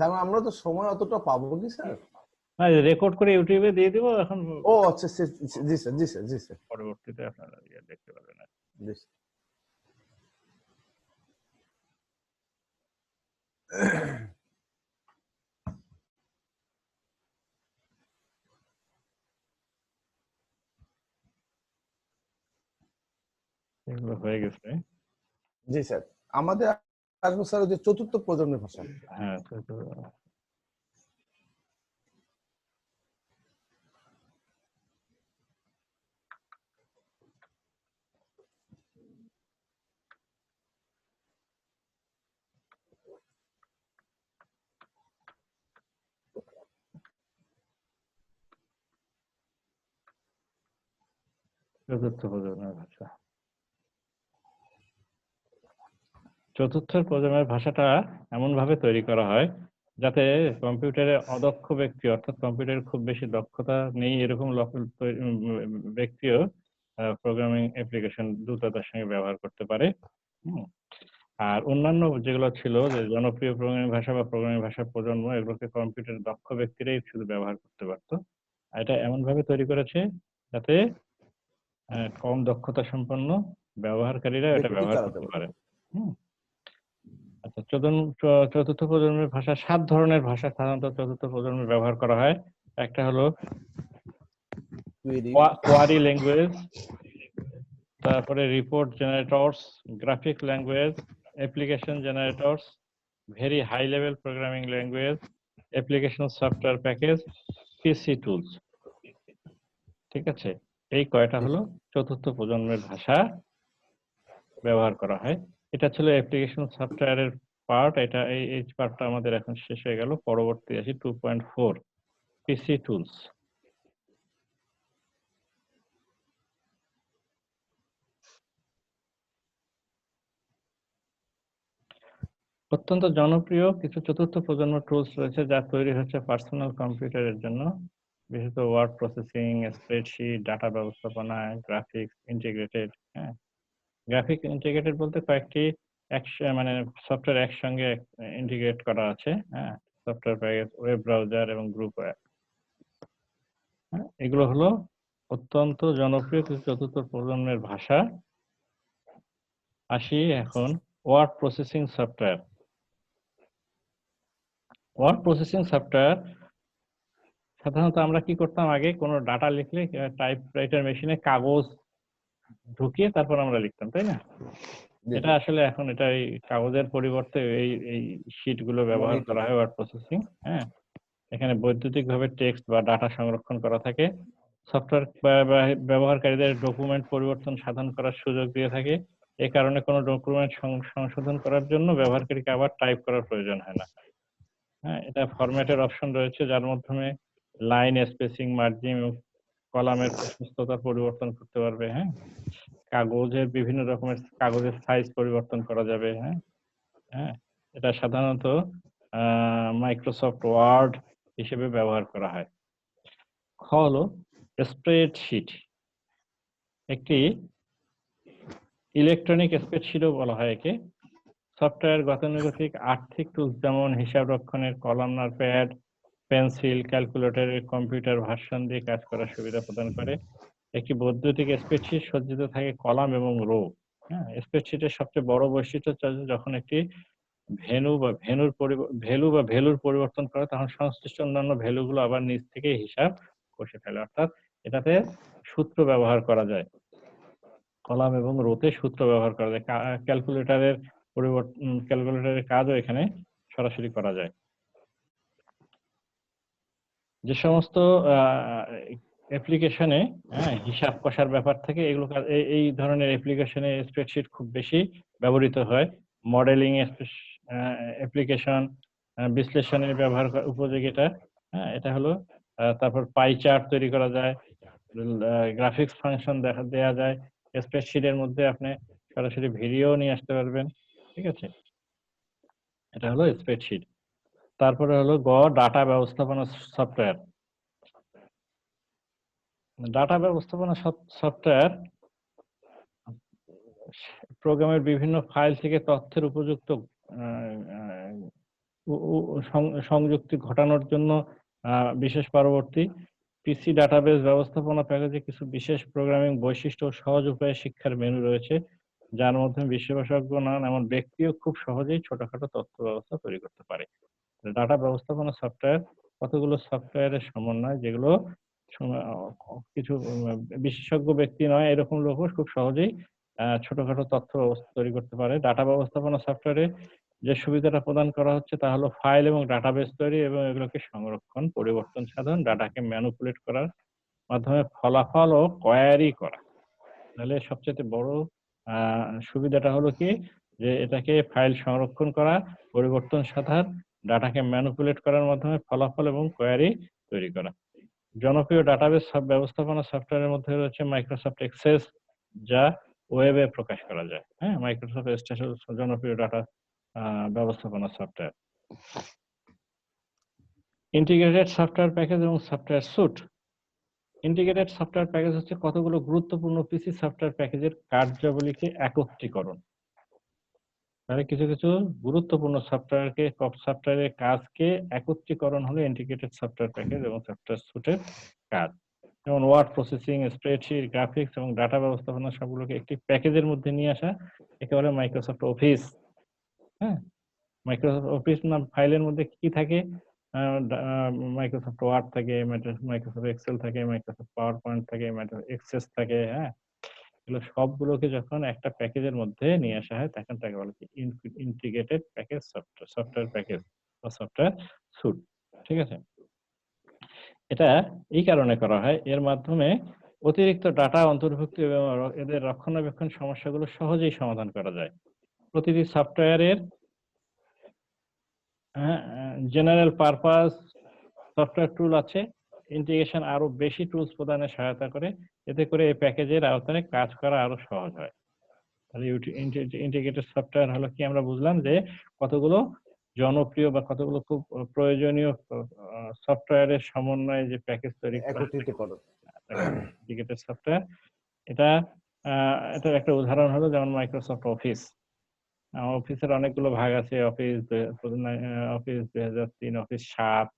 Sir আমরা তো সময় অতটা পাবো কি স্যার? না রেকর্ড করে ইউটিউবে দিয়ে দিব এখন ও আচ্ছা জি স্যার জি স্যার জি স্যার। পরবর্তীতে আপনারা ইয়ে দেখতে কি। জি এগুলো হয়ে গেছে। জি স্যার। আমাদের আসব স্যার যে চতুর্থ প্রজন্মের ভাষা। হ্যাঁ। চতুর্থ প্রজন্মের ভাষা। চতুর্থ প্রজন্মের ভাষাটা এমন ভাবে তৈরি করা হয় যাতে কম্পিউটারে অদক্ষ ব্যক্তি অর্থাৎ কম্পিউটারে খুব বেশি দক্ষতা নেই এরকম ব্যক্তিও প্রোগ্রামিং অ্যাপ্লিকেশন দ্রুততার সঙ্গে ব্যবহার করতে পারে। আর অন্যান্য যেগুলো ছিল যে জনপ্রিয় প্রোগ্রামিং ভাষা বা প্রোগ্রামিং ভাষার প্রজন্ম এগুলোকে কম্পিউটার দক্ষ ব্যক্তিরাই শুধু ব্যবহার করতে পারতো আর এটা এমনভাবে তৈরি করেছে যাতে কম দক্ষতা সম্পন্ন ব্যবহারকারীরা এটা ব্যবহার করতে পারে। পারে হুম। চতুর্থ প্রজন্মের ভাষা সাত ধরনের ভাষা সাধারণত চতুর্থ প্রজন্মে ব্যবহার করা হয়। একটা হলো কোয়ারি ল্যাঙ্গুয়েজ তারপরে report generators graphic language application generators very high level programming language application software package PC tools ঠিক আছে? এই কয়টা হলো চতুর্থ প্রজন্মের ভাষা ব্যবহার করা হয়। এটা ছিল অ্যাপ্লিকেশন সফটওয়্যারের পার্ট এটা এই এই পার্টটা আমাদের এখন শেষ হয়ে গেল। পরবর্তী আসি two point four PC tools অত্যন্ত জনপ্রিয় কিছু চতুর্থ প্রজন্ম টুলস রয়েছে যা তৈরি হচ্ছে পার্সোনাল কম্পিউটারের জন্য। বিশেষত ওয়ার্ড প্রসেসিং স্প্রেডশিট ডাটা ব্যবস্থাপনা গ্রাফিক্স ইন্টিগ্রেটেড হ্যাঁ। গ্রাফিক ইন্টিগ্রেটেড বলতে কয়েকটি মানে সফটওয়্যার একসঙ্গে ইন্টিগ্রেট করা আছে হ্যাঁ? সফটওয়্যার প্যাকেজ ওয়েব ব্রাউজার এবং গ্রুপ অ্যাপ এগুলো হলো অত্যন্ত জনপ্রিয় কিছু চতুর্থ প্রজন্মের ভাষা। আসি এখন word processing software word processing software সাধারণত আমরা কি করতাম আগে? কোনো ডাটা লিখলে টাইপ রাইটার মেশিনে কাগজ ঢুকিয়ে তারপর আমরা লিখতাম, তাই না? এটা আসলে এখন এটা এই কাগজের পরিবর্তে এই এই শীটগুলো ব্যবহার করা হয় ওয়ার্ড প্রসেসিং হ্যাঁ? এখানে বৈদ্যুতিক ভাবে টেক্সট বা ডাটা সংরক্ষণ করা থাকে। সফটওয়্যার ব্যবহারকারীদের ডকুমেন্ট পরিবর্তন সাধন করার সুযোগ দিয়ে থাকে। এ কারণে কোনো ডকুমেন্ট সংশোধন করার জন্য ব্যবহারকারীকে আবার টাইপ করার প্রয়োজন হয় না। হ্যাঁ এটা ফরম্যাটের অপশন রয়েছে যার মাধ্যমে লাইন স্পেসিং মার্জিন কলামের প্রশস্ততা পরিবর্তন করতে পারবে হ্যাঁ? কাগজের বিভিন্ন রকমের কাগজের সাইজ পরিবর্তন করা যাবে হ্যাঁ? হ্যাঁ? এটা সাধারণত মাইক্রোসফট ওয়ার্ড হিসেবে ব্যবহার করা হয়। খ হলো স্প্রেডশিট একটি ইলেকট্রনিক স্প্রেডশিটও বলা হয় একে। সফটওয়্যার গতানুগতিক, আর্থিক টুলস যেমন হিসাব রক্ষণের কলামনার প্যাড পেন্সিল ক্যালকুলেটরের কম্পিউটার ভার্সন দিয়ে কাজ করার সুবিধা প্রদান করে। একটি বৈদ্যুতিক স্প্রেডশিট সজ্জিত থাকে কলাম এবং রো। হ্যাঁ স্প্রেডশিটের সবচেয়ে বড় বৈশিষ্ট্য হচ্ছে যখন একটি ভেনু বা ভেনুর ভ্যালু বা ভ্যালুর পরিবর্তন করে, তখন সংশ্লিষ্ট অন্যান্য ভ্যালুগুলো আবার নিচ থেকে হিসাব কষে ফেলে। অর্থাৎ এটাতে সূত্র ব্যবহার করা যায়। কলাম এবং রোতে সূত্র ব্যবহার করা যায়। ক্যালকুলেটরের পরিবর্তন ক্যালকুলেটরের কাজও এখানে সরাসরি করা যায়। যে সমস্ত অ্যাপ্লিকেশনে হিসাব কষার ব্যাপার থেকে এগুলো এই- ধরনের অ্যাপ্লিকেশনে স্প্রেডশিট খুব বেশি ব্যবহৃত হয়। মডেলিং অ্যাপ্লিকেশন বিশ্লেষণের ব্যবহার করা- উপযোগী এটা হ্যাঁ এটা হলো তারপর পাই চার্ট তৈরি করা যায় গ্রাফিক্স ফাংশন দেখা দেওয়া যায় স্প্রেডশিটের মধ্যে আপনি সরাসরি ভিডিও নিয়ে আসতে পারবেন, ঠিক আছে? এটা হলো স্প্রেডশিট তারপরে হলো গ ডাটা ব্যবস্থাপনা সফটওয়্যার ডাটা ব্যবস্থাপনা সফটওয়্যার প্রোগ্রামের বিভিন্ন ফাইল থেকে তথ্যের উপযুক্ত সংযুক্তি ঘটানোর জন্য বিশেষ পরবর্তী পিসি ডাটাবেস ব্যবস্থাপনা প্যাকেজে কিছু বিশেষ প্রোগ্রামিং বৈশিষ্ট্য ও সহজ উপায়ে শিক্ষার মেনু রয়েছে, যার মধ্যে বিশেষজ্ঞ নন এমন ব্যক্তিও খুব সহজেই ছোটখাটো তথ্য ব্যবস্থা তৈরি করতে পারে। ডাটা ব্যবস্থাপনা সফটওয়্যার কতগুলো সফটওয়্যারের সমন্বয়, যেগুলো কিছু বিশেষজ্ঞ ব্যক্তি নয় এরকম লোকও খুব সহজেই ছোটখাটো তথ্য ব্যবস্থা তৈরি করতে পারে। ডাটা ব্যবস্থাপনা সফটওয়্যারে যে সুবিধাটা প্রদান করা হচ্ছে তা হলো ফাইল এবং ডাটাবেস তৈরি এবং এগুলোকে সংরক্ষণ পরিবর্তন সাধন ডাটাকে ম্যানুপুলেট করার মাধ্যমে ফলাফল ও কোয়ারি করা। তাহলে সবচেয়ে বড় আহ, সুবিধাটা হলো কি? যে এটাকে ফাইল সংরক্ষণ করা পরিবর্তন সাধন ডাটাকে ম্যানুপুলেট করার মাধ্যমে ফলাফল এবং কোয়ারি তৈরি করা। জনপ্রিয় ডাটাবেস ব্যবস্থাপনা সফটওয়্যারের মধ্যে রয়েছে মাইক্রোসফট এক্সেস যা ওয়েবে প্রকাশ করা যায়। হ্যাঁ মাইক্রোসফট এক্সেস জনপ্রিয় ডাটা ব্যবস্থাপনা সফটওয়্যার ইন্টিগ্রেটেড সফটওয়্যার প্যাকেজ এবং software suite integrated software package হচ্ছে কতগুলো গুরুত্বপূর্ণ পিসি সফটওয়্যার প্যাকেজের কার্যাবলীকে একত্রীকরণ। তাহলে কিছু কিছু গুরুত্বপূর্ণ সফটওয়্যারকে সফটওয়্যারের কাজকে একত্রীকরণ হলো ইন্টিগ্রেটেড সফটওয়্যার প্যাকেজ এবং সফটওয়্যার স্যুটের কাজ। যেমন ওয়ার্ড প্রসেসিং স্প্রেডশিট গ্রাফিক্স এবং ডাটা ব্যবস্থাপনা সবগুলোকে একটি প্যাকেজের মধ্যে নিয়ে আসা, একেবারে মাইক্রোসফট অফিস হ্যাঁ? মাইক্রোসফট অফিস না ফাইলের মধ্যে কি থাকে? মাইক্রোসফট ওয়ার্ড থাকে মাইক্রোসফট এক্সেল থাকে মাইক্রোসফট পাওয়ার পয়েন্ট থাকে মাইক্রোসফট এক্সেস থাকে হ্যাঁ? এগুলো সবগুলোকে যখন একটা প্যাকেজের মধ্যে নিয়ে আসা হয়, তখন তাকে বলে কি integrated package software software package বা সফটওয়্যার স্যুট ঠিক আছে? এটা এই কারণে করা হয়, এর মাধ্যমে অতিরিক্ত ডাটা অন্তর্ভুক্ত এবং এদের রক্ষণাবেক্ষণ সমস্যাগুলো সহজেই সমাধান করা যায়। প্রতিটি সফটওয়্যারের জেনারেল পারপাস সফটওয়্যার টুল আছে ইন্টিগ্রেশন আরও বেশি টুলস প্রদানে সহায়তা করে। এতে করে এই প্যাকেজের আওতায় কাজ করা আরও সহজ হয়। তাহলে ইন্টিগ্রেটেড সফটওয়্যার হলো কি আমরা বুঝলাম যে কতগুলো জনপ্রিয় বা কতগুলো খুব প্রয়োজনীয় সফটওয়্যারের সমন্বয়ে যে প্যাকেজ তৈরি করা ইন্টিগ্রেটেড সফটওয়্যার এটা এটার একটা উদাহরণ হলো যেমন মাইক্রোসফট অফিস অফিসের অনেকগুলো ভাগ আছে অফিস অফিস দুই হাজার তিন অফিস সাত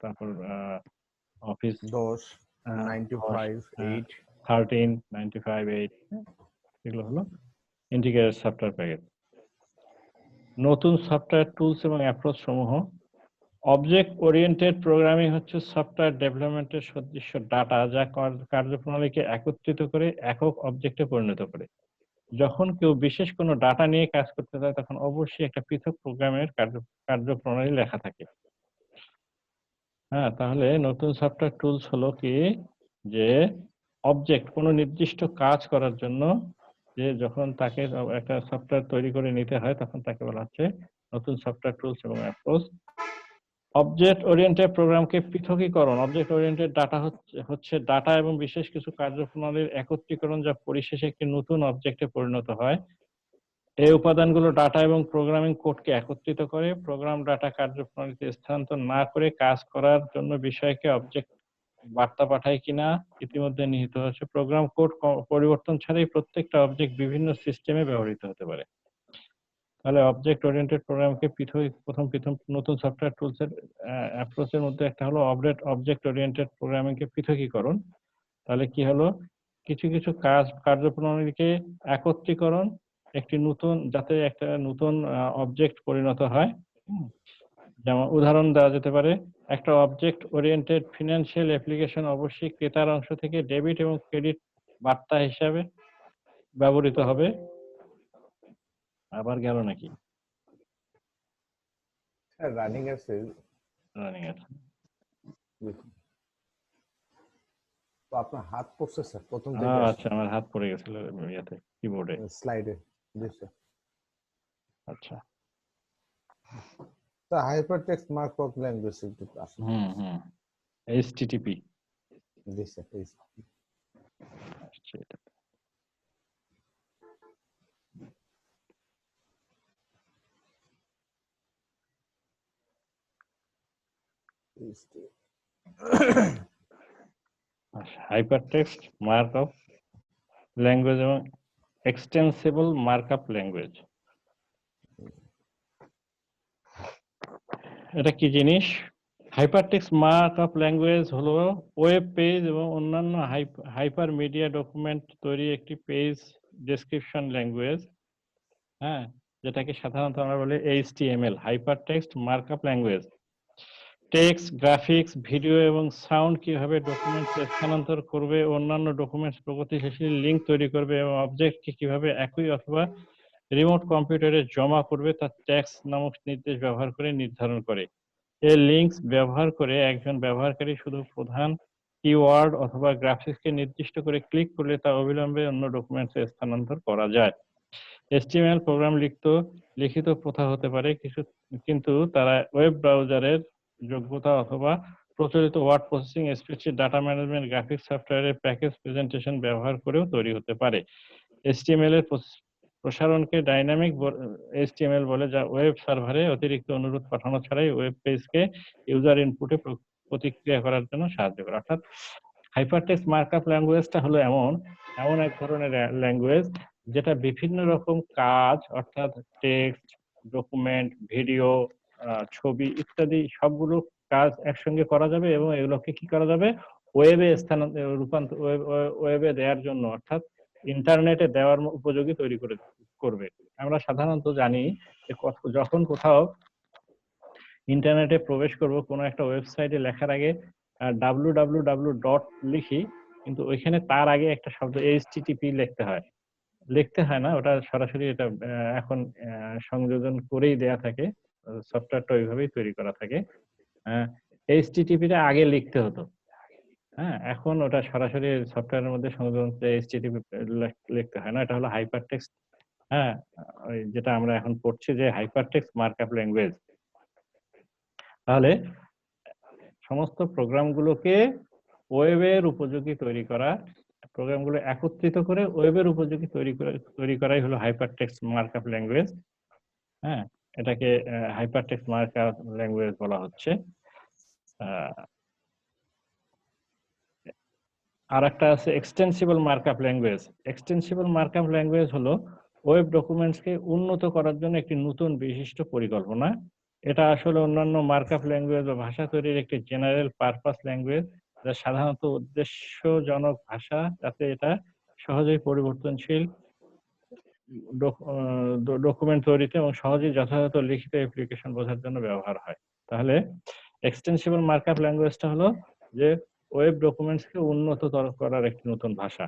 তারপর অফিস দশ ninety five. Eight thirteen ninety five eight এগুলো হলো ইন্টিগ্রেটেড সফটওয়্যার প্যাকেজ নতুন সফটওয়্যার টুলস এবং অ্যাপ্রোচ সমূহ। অবজেক্ট ওরিয়েন্টেড প্রোগ্রামিং হচ্ছে সফটওয়্যার ডেভেলপমেন্টের সদৃশ্য ডাটা যা কার্যপ্রণালীকে একত্রিত করে একক অবজেক্টে পরিণত করে। যখন কেউ বিশেষ কোনো ডাটা নিয়ে কাজ করতে চায় তখন অবশ্যই একটা পৃথক প্রোগ্রামের কার্য কার্যপ্রণালী লেখা থাকে। হ্যাঁ তাহলে নতুন সফটওয়্যার টুলস হলো কি যে অবজেক্ট কোনো নির্দিষ্ট কাজ করার জন্য যে যখন তাকে একটা সফটওয়্যার তৈরি করে নিতে হয় তখন তাকে বলা হচ্ছে নতুন সফটওয়্যার টুলস এবং অ্যাপ্রোচ অবজেক্ট ওরিয়েন্টেড প্রোগ্রামকে পৃথকীকরণ। অবজেক্ট ওরিয়েন্টেড ডাটা হচ্ছে হচ্ছে ডাটা এবং বিশেষ কিছু কার্যপ্রণালীর একত্রীকরণ যা পরিশেষে একটি নতুন অবজেক্টে পরিণত হয়। এই উপাদানগুলো ডাটা এবং প্রোগ্রামিং কোডকে একত্রিত করে প্রোগ্রাম ডাটা কার্যপ্রণালীতে স্থানান্তর না করে কাজ করার জন্য বিষয়কে অবজেক্ট বার্তা পাঠায় কিনা ইতিমধ্যে নিহিত হচ্ছে প্রোগ্রাম কোড পরিবর্তন ছাড়াই প্রত্যেকটা অবজেক্ট বিভিন্ন সিস্টেমে ব্যবহৃত হতে পারে। তাহলে অবজেক্ট ওরিয়েন্টেড প্রোগ্রামকে পৃথক প্রথম প্রথম নতুন সফটওয়্যার টুলস এর অ্যাপ্রোচের মধ্যে একটা হলো অবজেক্ট অবজেক্ট ওরিয়েন্টেড প্রোগ্রামিং কে পৃথকীকরণ। তাহলে কি হলো? কিছু কিছু কাজ কার্যপ্রণালীকে একত্রীকরণ একটি নতুন যাতে একটা নতুন অবজেক্ট পরিণত হয়। যেমন উদাহরণ দেওয়া যেতে পারে একটা অবজেক্ট ওরিয়েন্টেড ফিনান্সিয়াল অ্যাপ্লিকেশন অবশ্যই ক্রেতার অংশ থেকে ডেবিট এবং ক্রেডিট বার্তা হিসাবে ব্যবহৃত হবে। আবার গেল নাকি? রানিং আছে। রানিং আছে। তো আপনার হাত পড়ছে স্যার প্রথম আচ্ছা আমার হাত পড়ে গেছিল ইয়াতে কিবোর্ডে স্লাইডে। জি স্যার আচ্ছা sir hyper text markup language একটু আসুন হুম হুম এইচটিটিপি জি স্যার প্লিজ আসছে এক্সটেন্সিবল মার্কআপ ল্যাঙ্গুয়েজ এটা কি জিনিস? হাইপারটেক্সট মার্কআপ ল্যাঙ্গুয়েজ হলো ওয়েব পেজ এবং অন্যান্য হাইপার মিডিয়া ডকুমেন্ট তৈরি একটি পেজ ডেসক্রিপশন ল্যাঙ্গুয়েজ হ্যাঁ? যেটাকে সাধারণত আমরা বলি HTML hypertext markup language text, graphics, video এবং সাউন্ড কীভাবে ডকুমেন্টস স্থানান্তর করবে, অন্যান্য ডকুমেন্টস প্রগতিশীল লিঙ্ক তৈরি করবে এবং অবজেক্টকে কীভাবে একই অথবা রিমোট কম্পিউটারে জমা করবে তা ট্যাক্স নামক নির্দেশ ব্যবহার করে নির্ধারণ করে। এই লিঙ্কস ব্যবহার করে একজন ব্যবহারকারী শুধু প্রধান কিওয়ার্ড অথবা গ্রাফিক্সকে নির্দিষ্ট করে ক্লিক করলে তা অবিলম্বে অন্য ডকুমেন্টসে স্থানান্তর করা যায়। HTML প্রোগ্রাম লিখত, লিখিত প্রথা হতে পারে, কিছু, কিন্তু তারা ওয়েব ব্রাউজারের যোগ্যতা অথবা প্রচলিত word processing, spreadsheet, data management, graphics সফটওয়্যারের প্যাকেজ প্রেজেন্টেশন ব্যবহার করেও তৈরি হতে পারে। HTML এর প্রস- প্রসারণকে ডাইনামিক এসটিএমএল বলে, যা ওয়েব সার্ভারে অতিরিক্ত অনুরোধ পাঠানো ছাড়াই ওয়েব পেজকে ইউজার ইনপুটে প্রতিক্রিয়া করার জন্য সাহায্য করে। অর্থাৎ হাইপারটেক্সট মার্কআপ ল্যাঙ্গুয়েজটা হলো এমন এমন এক ধরনের ল্যাঙ্গুয়েজ যেটা বিভিন্ন রকম কাজ, অর্থাৎ টেক্সট, ডকুমেন্ট, ভিডিও ছবি ইত্যাদি সবগুলো কাজ একসঙ্গে করা যাবে এবং এগুলোকে কি করা যাবে? ওয়েবে স্থানান্তর রূপান্তর ওয়েবে দেওয়ার জন্য অর্থাৎ ইন্টারনেটে দেওয়ার উপযোগী তৈরি করে, করবে। আমরা সাধারণত জানি যে যখন কোথাও ইন্টারনেটে প্রবেশ করব, কোনো একটা ওয়েবসাইটে লেখার আগে ডাব্লু ডাব্লু ডাব্লু ডট লিখি কিন্তু ওইখানে তার আগে একটা শব্দ এইচটিটিপি লিখতে হয়। লিখতে হয় না, ওটা সরাসরি এটা এখন সংযোজন করেই দেয়া থাকে। সফটওয়্যারটা ওইভাবেই তৈরি করা থাকে। এইচটিটিপিটা আগে লিখতে হতো। হ্যাঁ এখন ওটা সরাসরি সফটওয়্যারের মধ্যে সংযোজন এইচটিটিপি লিখতে হয় না। এটা হলো হাইপারটেক্সট হ্যাঁ ওই যেটা আমরা এখন পড়ছি যে হাইপারটেক্সট মার্কআপ ল্যাঙ্গুয়েজ তাহলে সমস্ত প্রোগ্রামগুলোকে ওয়েবের উপযোগী তৈরি করা, প্রোগ্রামগুলো একত্রিত করে ওয়েবের উপযোগী তৈরি করে, তৈরি করাই হলো হাইপারটেক্সট মার্কআপ ল্যাঙ্গুয়েজ হ্যাঁ এটাকে হাইপারটেক্সট মার্কআপ ল্যাঙ্গুয়েজ বলা হচ্ছে। আর একটা আছে extensible markup language extensible markup language হলো ওয়েব ডকুমেন্টসকে উন্নত করার জন্য একটি নতুন বিশিষ্ট পরিকল্পনা। এটা আসলে অন্যান্য মার্কআপ ল্যাঙ্গুয়েজ বা ভাষা তৈরির একটি জেনারেল পারপাস ল্যাঙ্গুয়েজ যা সাধারণত উদ্দেশ্যজনক ভাষা, যাতে এটা সহজেই পরিবর্তনশীল ডকুমেন্ট তৈরিতে এবং সহজেই যথাযথ লিখিত অ্যাপ্লিকেশন বোঝার জন্য ব্যবহার হয়। তাহলে এক্সটেন্সিবল মার্কআপ ল্যাঙ্গুয়েজটা হলো যে ওয়েব ডকুমেন্টসকে উন্নততর করার একটি নতুন ভাষা।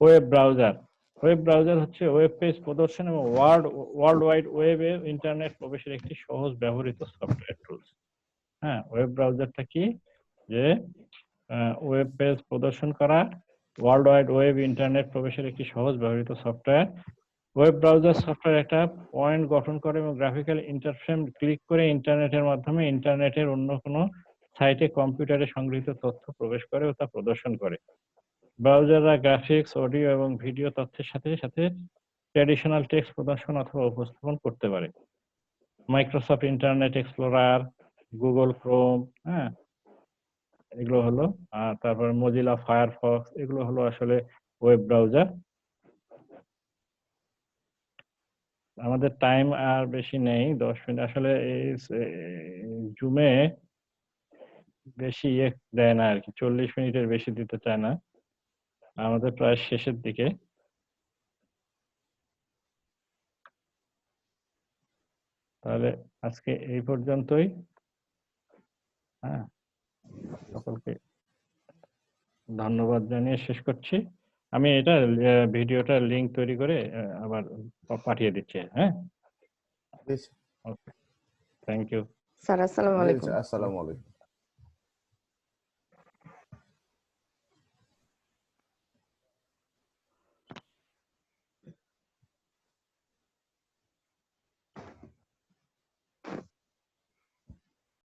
ওয়েব ব্রাউজার ওয়েব ব্রাউজার হচ্ছে ওয়েব পেজ প্রদর্শন এবং ওয়ার্ল্ড ওয়ার্ল্ড ওয়াইড ওয়েবে ইন্টারনেট প্রবেশের একটি সহজ ব্যবহৃত সফটওয়্যার টুলস হ্যাঁ ওয়েব ব্রাউজারটা কি? যে ওয়েব পেজ প্রদর্শন করা ওয়ার্ল্ড ওয়াইড ওয়েব ইন্টারনেট প্রবেশের একটি সহজ ব্যবহৃত সফটওয়্যার ওয়েব ব্রাউজার সফটওয়্যার একটা পয়েন্ট গঠন করে এবং গ্রাফিক্যাল ইন্টারফ্রেম ক্লিক করে ইন্টারনেটের মাধ্যমে ইন্টারনেটের অন্য কোনো সাইটে কম্পিউটারে সংগৃহীত তথ্য প্রবেশ করে ও তা প্রদর্শন করে। ব্রাউজাররা গ্রাফিক্স, অডিও এবং ভিডিও তথ্যের সাথে সাথে ট্র্যাডিশনাল টেক্সট প্রদর্শন অথবা উপস্থাপন করতে পারে। Microsoft Internet Explorer, Google Chrome হ্যাঁ এগুলো হলো। আর তারপর মজিলা, ফায়ারফক্স, এগুলো হলো আসলে ওয়েব ব্রাউজার। আমাদের টাইম আর বেশি নেই, দশ মিনিট। আসলে এই জুমে বেশি ইয়ে দেয় না আর কি চল্লিশ মিনিটের বেশি দিতে চায় না। আমাদের প্রায় শেষের দিকে। তাহলে আজকে এই পর্যন্তই। হ্যাঁ সকলকে ধন্যবাদ জানিয়ে শেষ করছি। আমি এটা ভিডিওটা লিংক তৈরি করে আবার পাঠিয়ে দিচ্ছি হ্যাঁ? ওকে থ্যাংক ইউ স্যার আসসালামু আলাইকুম। আসসালামু আলাইকুম।